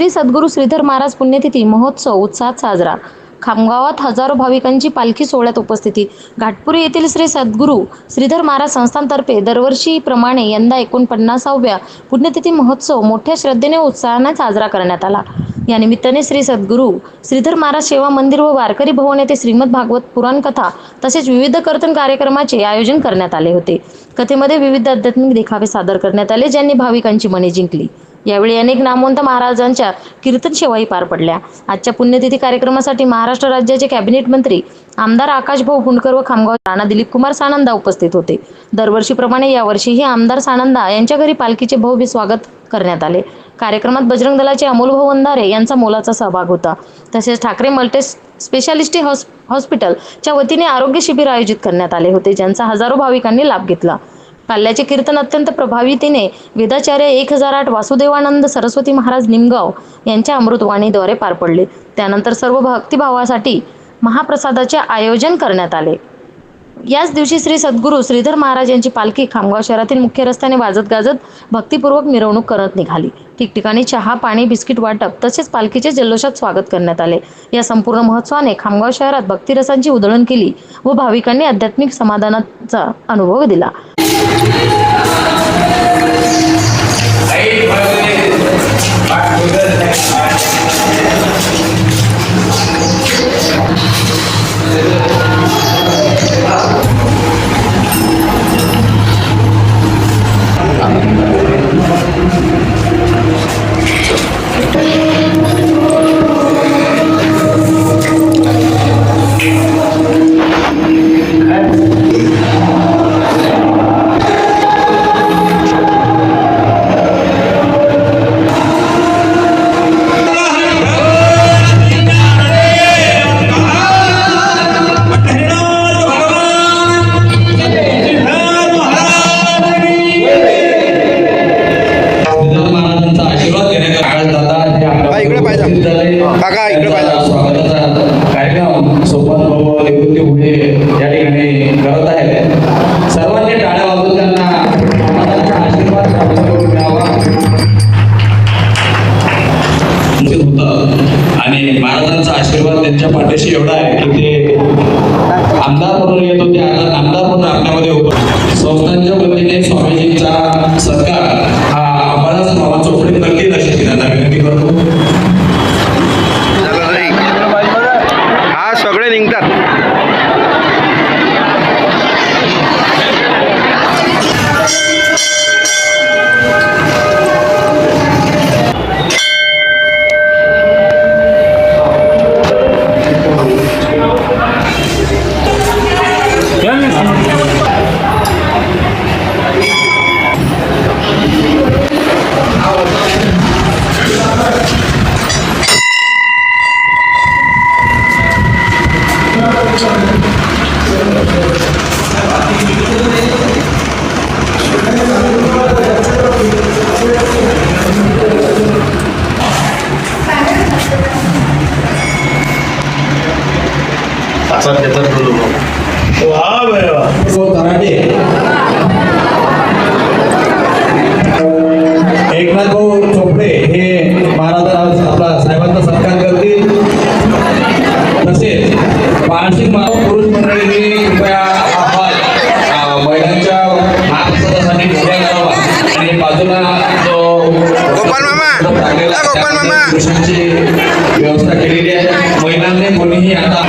श्री सद्गुरू श्रीधर महाराज पुण्यतिथी महोत्सव उत्साहात साजरा. खामगावात हजारो भाविकांची पालखी सोहळ्यात उपस्थिती. घाटपुरी येथील श्री सद्गुरू श्रीधर महाराज संस्थानतर्फे दरवर्षीप्रमाणे यंदा एकोणपन्नासाव्या पुण्यतिथी महोत्सव मोठ्या श्रद्धेने उत्साहाने साजरा करण्यात आला. या निमित्ताने श्री सद्गुरू श्रीधर महाराज सेवा मंदिर व वारकरी भवन येथे श्रीमद भागवत पुराण कथा तसेच विविध कर्तन कार्यक्रमाचे आयोजन करण्यात आले होते. कथेमध्ये विविध आध्यात्मिक देखावे सादर करण्यात आले ज्यांनी भाविकांची मने जिंकली. यावेळी अनेक नामवंत महाराजांच्या कीर्तन सेवाही पार पडल्या. आजच्या पुण्यतिथी कार्यक्रमासाठी महाराष्ट्र राज्याचे कॅबिनेट मंत्री आमदार आकाशभाऊ हुंडकर फुंडकर व खामगाव राणा दिलीप कुमार सानंदा उपस्थित होते. दरवर्षीप्रमाणे यावर्षीही आमदार सानंदा यांच्या घरी पालखीचे भव्य स्वागत करण्यात आले. कार्यक्रमात बजरंग दलाचे अमोल भाऊ अंधारे यांचा मोलाचा सहभाग होता. तसेच ठाकरे मल्टी स्पेशालिस्टी हॉस्पिटलच्या वतीने आरोग्य शिबिर आयोजित करण्यात आले होते ज्यांचा हजारो भाविकांनी लाभ घेतला. काल्याचे कीर्तन अत्यंत प्रभावीतेने वेदाचार्य एक हजार आठ वासुदेवानंद सरस्वती महाराज निमगाव यांच्या अमृतवाणीद्वारे पार पडले. त्यानंतर सर्व भक्तिभावासाठी महाप्रसादाचे आयोजन करण्यात आले. याच दिवशी श्री सद्गुरू श्रीधर महाराज यांची पालखी खामगाव शहरातील मुख्य रस्त्याने वाजत गाजत भक्तीपूर्वक मिरवणूक करत निघाली. ठिकठिकाणी चहा पाणी बिस्किट वाटप तसेच पालखीचे जल्लोषात स्वागत करण्यात आले. या संपूर्ण महोत्सवाने खामगाव शहरात भक्तिरसांची उधळण केली व भाविकांनी आध्यात्मिक समाधानाचा अनुभव दिला. त्यांच्या तराटे एकनाथ भाऊ चोपडे हे महाराज आपला साहेबांचा सत्कार करतील. तसेच मानसिक मानव पुरुष मंडळींनी कृपया हा महिलांच्या महाप्रसादासाठी उभा करावा आणि बाजूला जो! पुरुषांची व्यवस्था केलेली आहे. महिलांनी कोणीही आता